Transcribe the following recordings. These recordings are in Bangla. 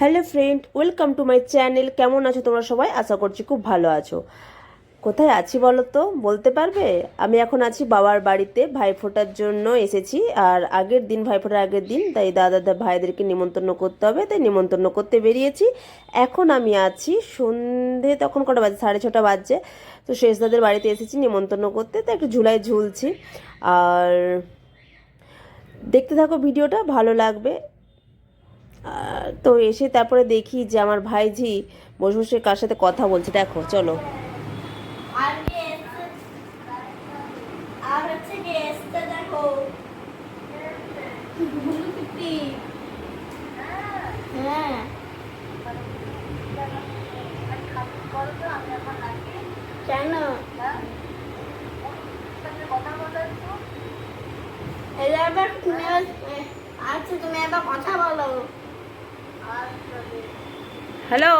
Hello friend, welcome to my channel. কেমন আছো তোমরা সবাই? আশা করছি খুব ভালো আছো। কোথায় আছি বলো তো বলতে পারবে? আমি এখন আছি বাবার বাড়িতে। ভাইফোঁটার জন্য এসেছি। আর আগের দিন, ভাইফোঁটার আগের দিন, তাই দাদা, দা ভাইদেরকে নিমন্ত্রণ করতে হবে, তাই নিমন্ত্রণ করতে বেরিয়েছি। এখন আমি আছি সন্ধে তখন কটা বাজে? সাড়ে ছটা বাজছে। তো শেষদাদের বাড়িতে এসেছি নিমন্ত্রণ করতে। তো একটু ঝুলায় ঝুলছি। আর দেখতে থাকো ভিডিওটা, ভালো লাগবে। তো এসে তারপরে দেখি যে আমার ভাইঝি বসে বসে কার সাথে কথা বলছে। দেখো, চলো। হ্যাঁ। কেন? আচ্ছা তুমি এবার কথা বলো। হ্যালো?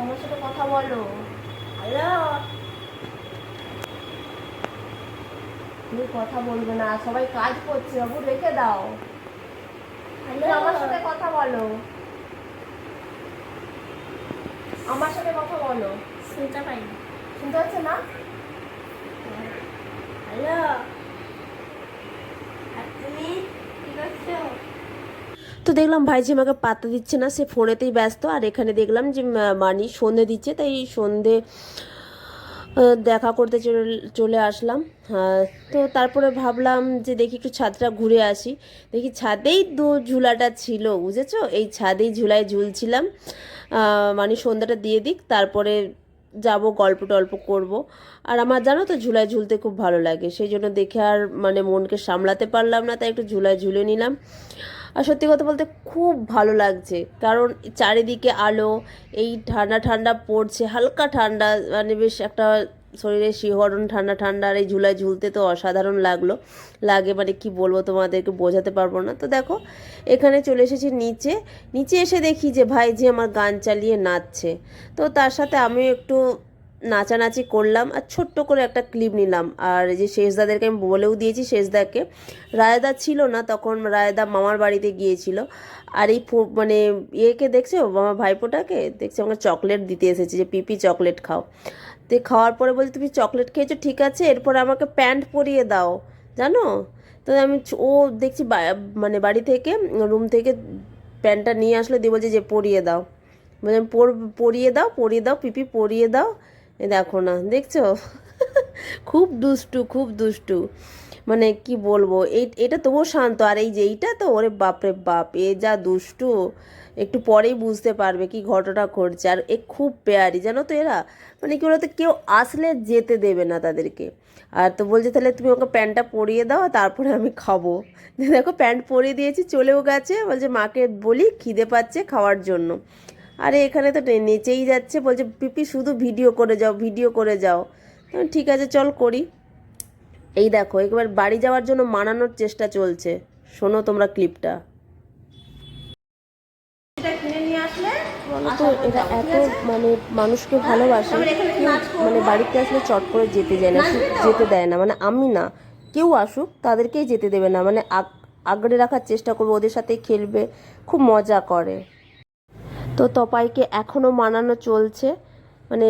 আমার সাথে কথা বলো বলবে না সবাই কাজ করছে বাবু রেখে দাও আমার সাথে কথা বলো আমার সাথে কথা বলো শুনতে শুনতে হচ্ছে না হ্যালো আর তুমি কি করছ তো দেখলাম ভাইজি আমাকে পাত্তা দিচ্ছে না, সে ফোনেতেই ব্যস্ত। আর এখানে দেখলাম যে মানি সন্ধে দিচ্ছে, তাই সন্ধে দেখা করতে চলে- আসলাম। তো তারপরে ভাবলাম যে দেখি একটু ছাদটা ঘুরে আসি। দেখি ছাদেই দু ঝুলাটা ছিল, বুঝেছ? এই ছাদেই ঝুলায় ঝুলছিলাম। মানে সন্ধ্যাটা দিয়ে দিক, তারপরে যাব, গল্প টল্প করব। আর আমার জানো তো, ঝুলায় ঝুলতে খুব ভালো লাগে। সেই জন্য দেখে আর মানে মনকে সামলাতে পারলাম না, তাই একটু ঝুলায় ঝুলে নিলাম। আর সত্যি কথা বলতে খুব ভালো লাগছে। কারণ চারিদিকে আলো, এই ঠান্ডা ঠান্ডা পড়ছে, হালকা ঠান্ডা মানে বেশ একটা শরীরে শিহরণ, ঠান্ডা ঠান্ডা আর এই ঝুলায় ঝুলতে তো অসাধারণ লাগল। লাগে মানে কি বলব তোমাদেরকে বোঝাতে পারব না। তো দেখো, এখানে চলে এসেছি নিচে। নিচে এসে দেখি যে ভাই যে আমার গান চালিয়ে নাচছে। তো তার সাথে আমিও একটু নাচানাচি করলাম আর ছোট্ট করে একটা ক্লিপ নিলাম। আর যে শেষদাদেরকে আমি বলেও দিয়েছি, শেষদাকে। রায়দা ছিল না, তখন রায়দা মামার বাড়িতে গিয়েছিল। আর এই মানে ইয়েকে দেখছ আমার ভাইপোটাকে? দেখছে আমাকে চকলেট দিতে এসেছে, যে পিপি চকলেট খাও। তো খাওয়ার পরে বলছে, তুমি চকলেট খেয়েছো, ঠিক আছে, এরপর আমাকে প্যান্ট পরিয়ে দাও। জানো? তো আমি ও দেখছি মানে বাড়ি থেকে, রুম থেকে প্যান্টটা নিয়ে আসলে, দিয়ে বলছে যে, পরিয়ে দাও। বলছি পর- পরিয়ে দাও পরিয়ে দাও, পিপি, পরিয়ে দাও। দেখো না, দেখছ? খুব দুষ্টু খুব দুষ্টু। মানে কি বলব, এই, এটা তবুও শান্ত। আর এই যে এইটা তো, ওরে বাপরে বাপ, এ যা দুষ্টু, একটু পরেই বুঝতে পারবে কি ঘটনা ঘটছে। আর এ খুব পেয়ারি, জানো তো এরা? মানে কি বলতো, কেউ আসলে যেতে দেবে না তাদেরকে। আর তো বলছে, তাহলে তুমি ওকে প্যান্টটা পরিয়ে দাও, তারপরে আমি খাব। দেখো, প্যান্ট পরিয়ে দিয়েছি, চলেও গেছে। বলছে, মাকে বলি, খিদে পাচ্ছে খাওয়ার জন্য। আরে, এখানে তো নেচেই যাচ্ছে। বলছে, পিপি, শুধু ভিডিও করে যাও, ভিডিও করে যাও। ঠিক আছে, চল করি। এই দেখো একবার বাড়ি যাওয়ার জন্য মানানোর চেষ্টা চলছে। শোনো তোমরা ক্লিপটা। এটা তো এরা এত মানে মানুষকে ভালোবাসে মানে বাড়িতে আসলে চট করে যেতে যায় না যেতে দেয় না মানে আমি না কেউ আসুক তাদেরকেই যেতে দেবে না মানে আগ- আগড়ে রাখার চেষ্টা করবে ওদের সাথে খেলবে খুব মজা করে। তো তপাইকে এখনও মানানো চলছে মানে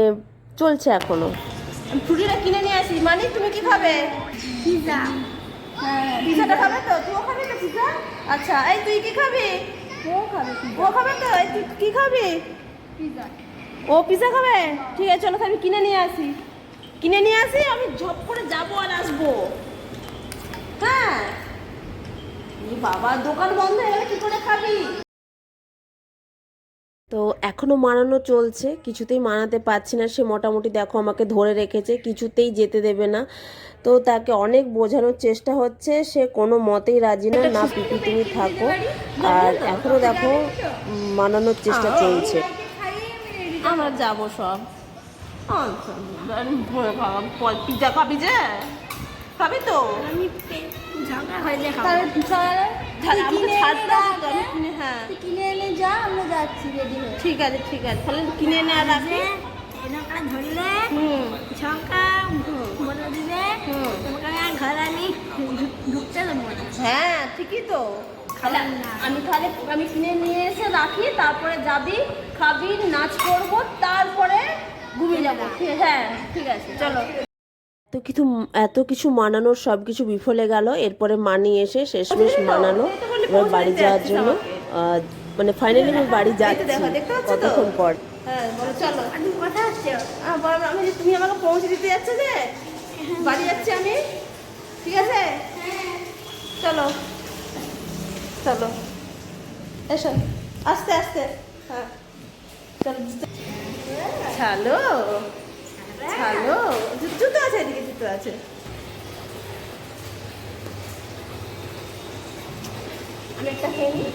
চলছে এখনও। ছুটিটা কিনে নিয়ে আসি। মানে তুমি কি খাবে? পিজা পিজাটা খাবে তো? তুইও খাবি তো পিজা আচ্ছা এই তুই কি খাবি? ও খাবে ও খাবে তো? এই তুই কি খাবি? পিজা ও পিজা খাবে? ঠিক আছে চলো আমি কিনে নিয়ে আসি। কিনে নিয়ে আসি আমি ঝপ করে যাব আর আসব। হ্যাঁ। বাবা দোকান বন্ধ হয়ে গেলে কি করে খাবি? তো এখনও মানানো চলছে কিছুতেই মানাতে পারছি না। সে মোটামুটি দেখো আমাকে ধরে রেখেছে কিছুতেই যেতে দেবে না। তো তাকে অনেক বোঝানোর চেষ্টা হচ্ছে সে কোনো মতেই রাজি না না পিপি তুমি থাকো। আর এখনও দেখো মানানোর চেষ্টা চলছে। আমরা যাব সব। পিজা খাবি যে? খাবি তো? আমি হয়ে কিনে এনে হ্যাঁ। যা আমরা যাচ্ছি রেডি হয়ে। ঠিক আছে ঠিক আছে। তাহলে কিনে এনে আর রাখি এনকা ধরলে ঝঙ্কা বলে দিবে তোমাকে আর ঘরে আনি ঢুকতে ঠিকই তো। আমি তাহলে আমি কিনে নিয়ে এসে রাখি তারপরে যাবি খাবি নাচ করব তারপরে ঘুমিয়ে যাব। হ্যাঁ ঠিক আছে চলো। এত কিছু এত কিছু মানানোর সব কিছু বিফলে গেল এরপরে মানি এসে শেষমেশ মানানো এবার বাড়ি যাওয়ার জন্য মানে ফাইনালি আমি বাড়ি যাচ্ছি কতক্ষণ পর? হ্যাঁ বলো চলো। আসছো তুমি আমাকে পৌঁছে দিতে যাচ্ছ যে? বাড়ি যাচ্ছি আমি? ঠিক আছে? চলো। চলো। এসো আস্তে আস্তে। হ্যাঁ। চলো। ছালো। ছালো। জুতো আছে এদিকে। জুতো আছে। আমি একটা খেয়ে নিই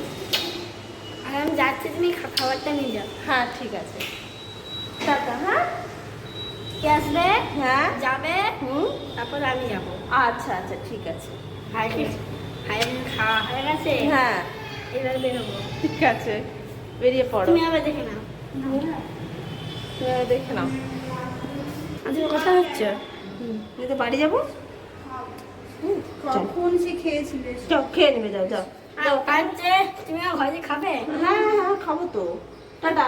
আর আমি যাচ্ছি তুমি খাবারটা নিয়ে যাও। হ্যাঁ ঠিক আছে। হ্যাঁ? কে আসবে? হ্যাঁ। যাবে? হুম? তারপর আমি যাব। আচ্ছা আচ্ছা ঠিক আছে। হাই হাই খাওয়া হয়ে গেছে? হ্যাঁ। এবার বেরোবো। ঠিক আছে। বেরিয়ে পড়ো। তুমি আবার দেখে নাও। তুমি আগে দেখে নাও। আজকে কোথায় হচ্ছে? তুমি তো বাড়ি যাব? কখন সে খেয়েছিলে? যাও খেয়ে নেবে যাও যাও। যাও তুমি ঘরে খাবে? হ্যাঁ হ্যাঁ হ্যাঁ খাব তো। টাটা।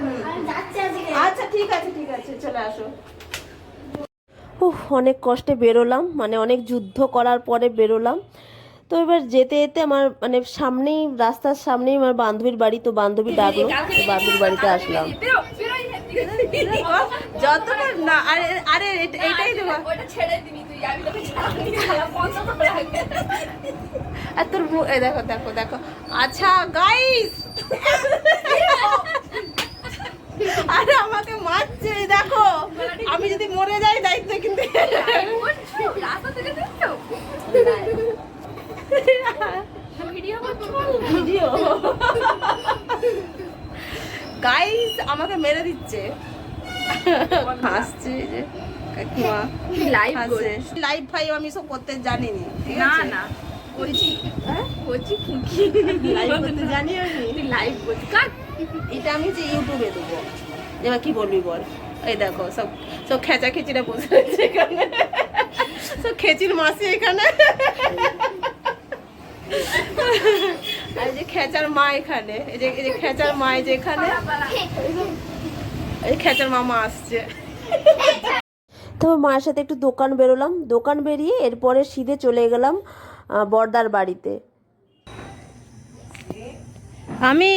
হুম। আমি যাচ্ছি আজকে। আচ্ছা ঠিক আছে ঠিক আছে চলে আসো। উফ অনেক কষ্টে বেরোলাম মানে অনেক যুদ্ধ করার পরে বেরোলাম। তো এবার যেতে যেতে আমার মানে সামনেই রাস্তার সামনেই আমার বান্ধবীর বাড়ি তো বান্ধবী ডাকলো বান্ধবীর বাড়িতে আসলাম। যতটা না আরে আরে এটা- এইটাই দেবো। আর তোর দেখো দেখো দেখো। আচ্ছা গাইস আরে আমাকে মারছে দেখো। আমি যদি মরে যাই দায়িত্ব কিন্তু ভিডিও। গাইস আমাকে মেরে দিচ্ছে। হাসছে যে কাকিমা লাইভ লাইভ ভাই আমি সব করতে ঠিক না না বলছি হ্যাঁ? বলছি লাইভ করতে জানি আমি লাইভ কাট এটা আমি যে ইউটিউবে দেবো। এবার কি বলবি বল? এই দেখো সব সব খেচা খেচিরা বসে রয়েছে এখানে। সব খেচির মাসি এখানে। আর এই যে খেচার মা এখানে এই যে এই যে খেচার মা এই যে এই খেচার মামা আসছে। তারপর মায়ের সাথে একটু দোকান বেরোলাম। দোকান বেরিয়ে এরপরে সিধে চলে গেলাম বর্দার বাড়িতে। আমি।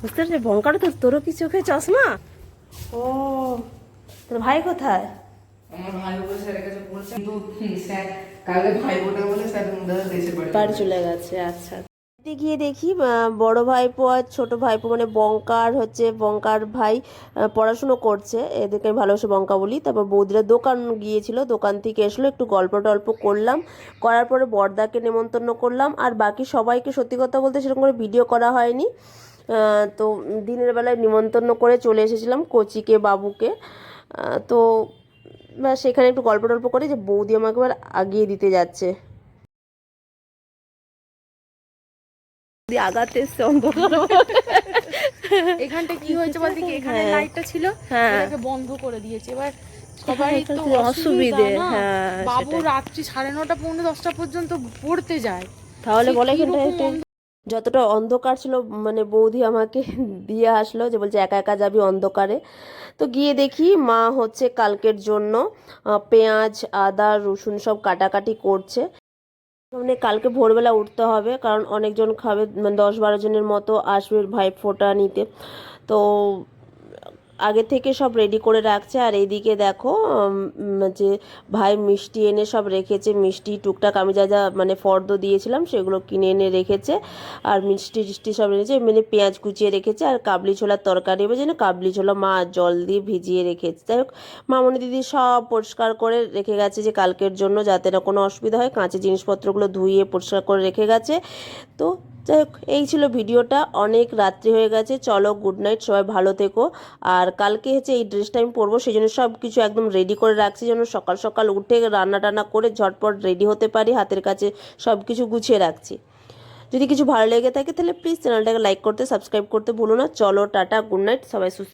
বুঝতে পারছি বঙ্কাটা তো তোরও কি চোখে চশমা? ও। তোর ভাই কোথায়? আমার ভাই বোন স্যারের কাছে পড়ছে কিন্তু স্যার, কালকে ভাই বোনের বলে স্যার দেশের বাড়ি চলে গেছে আচ্ছা। গিয়ে দেখি বড় ভাইপো আর ছোট ভাইপো মানে বঙ্কার হচ্ছে বঙ্কার ভাই পড়াশুনো করছে। এদেরকে আমি ভালোবাসে বঙ্কা বলি। তারপর বৌদিরা দোকান গিয়েছিল, দোকান থেকে এসলো, একটু গল্প টল্প করলাম। করার পরে বর্দাকে নেমন্তন্ন করলাম। আর বাকি সবাইকে সত্যি কথা বলতে সেরকম করে ভিডিও করা হয়নি। তো দিনের বেলায় নিমন্তন্ন করে চলে এসেছিলাম কোচিকে, বাবুকে। তো ব্যাস সেখানে একটু গল্প টল্প করে যে বৌদি আমাকে এবার আগিয়ে দিতে যাচ্ছে। আগাতে এসছে অন্ধকার এখানটা কি হয়েছে বলতে কি এখানে হ্যাঁ। লাইটটা ছিল হ্যাঁ। এটাকে বন্ধ করে দিয়েছে। এবার সবাই এটা তো অসুবিধে, হ্যাঁ, বাবু রাত্রি সাড়ে নটা পৌনে দশটা পর্যন্ত পড়তে যায়। তাহলে বলে এখানটা যতটা অন্ধকার ছিল মানে বৌদি আমাকে দিয়ে আসলো যে বলছে, একা একা যাবি অন্ধকারে? তো গিয়ে দেখি মা হচ্ছে কালকের জন্য পেঁয়াজ, আদা, রসুন সব কাটাকাটি করছে। মানে কালকে ভোরবেলা উঠতে হবে, কারণ অনেকজন খাবে মানে দশ বারো জনের মতো আসবে ভাই ফোটা নিতে। তো আগে থেকে সব রেডি করে রাখছে। আর এইদিকে দেখো যে ভাই মিষ্টি এনে সব রেখেছে। মিষ্টি, টুকটাক আমি যা যা মানে ফর্দ দিয়েছিলাম সেগুলো কিনে এনে রেখেছে। আর মিষ্টি টিষ্টি সব এনেছে মানে পেঁয়াজ কুচিয়ে রেখেছে। আর কাবলি ছোলার তরকারি হবে যেন কাবলি ছোলা মা জল দিয়ে ভিজিয়ে রেখেছে। যাই হোক, মামনি দিদি সব পরিষ্কার করে রেখে গেছে যে কালকের জন্য যাতে না কোনো অসুবিধা হয়। কাঁচের জিনিসপত্রগুলো ধুয়ে পরিষ্কার করে রেখে গেছে। তো যাই হোক, এই ছিল ভিডিওটা। অনেক রাত্রি হয়ে গেছে। চলো গুড নাইট সবাই ভালো থেকো। আর কালকে হচ্ছে এই ড্রেসটা আমি পরবো সেই জন্য সব কিছু একদম রেডি করে রাখছি, যেন সকাল সকাল উঠে রান্না টান্না করে ঝটপট রেডি হতে পারি, হাতের কাছে সব কিছু গুছিয়ে রাখছি। যদি কিছু ভালো লেগে থাকে, তাহলে প্লিজ চ্যানেলটাকে লাইক করতে সাবস্ক্রাইব করতে ভুলো না। চলো, টাটা গুড নাইট সবাই সুস্থ